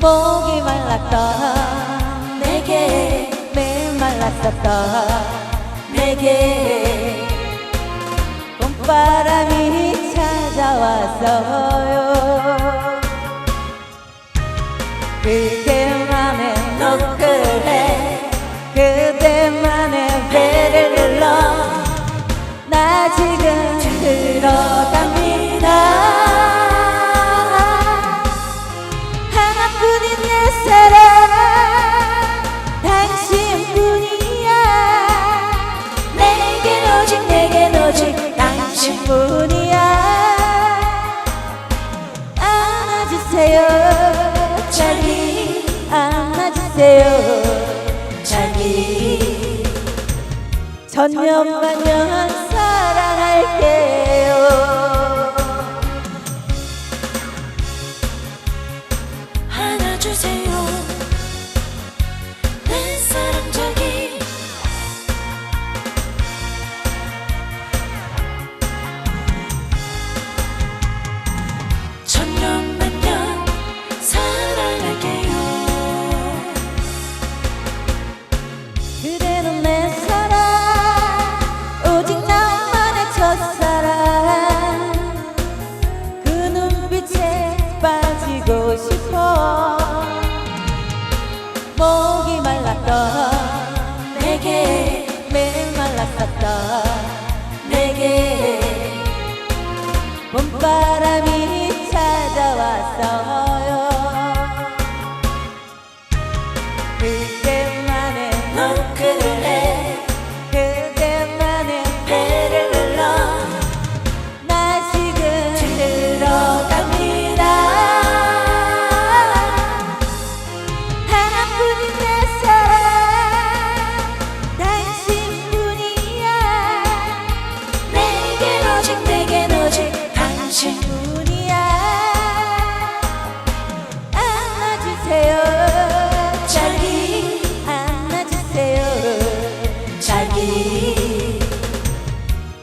말랐던 내게 메말랐었던 내게 봄바람이 찾아왔어요. 그대 안아주세요. 자기 안아주세요. 자기 천년만년 사랑할게요 그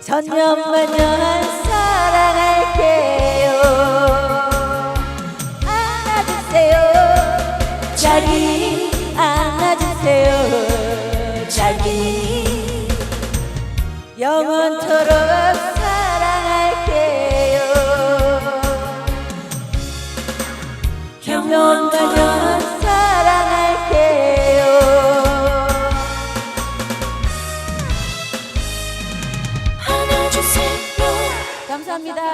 천년만년 사랑할게요. 안아주세요. 자기 안아주세요. 자기 영원토록 사랑할게요. 경험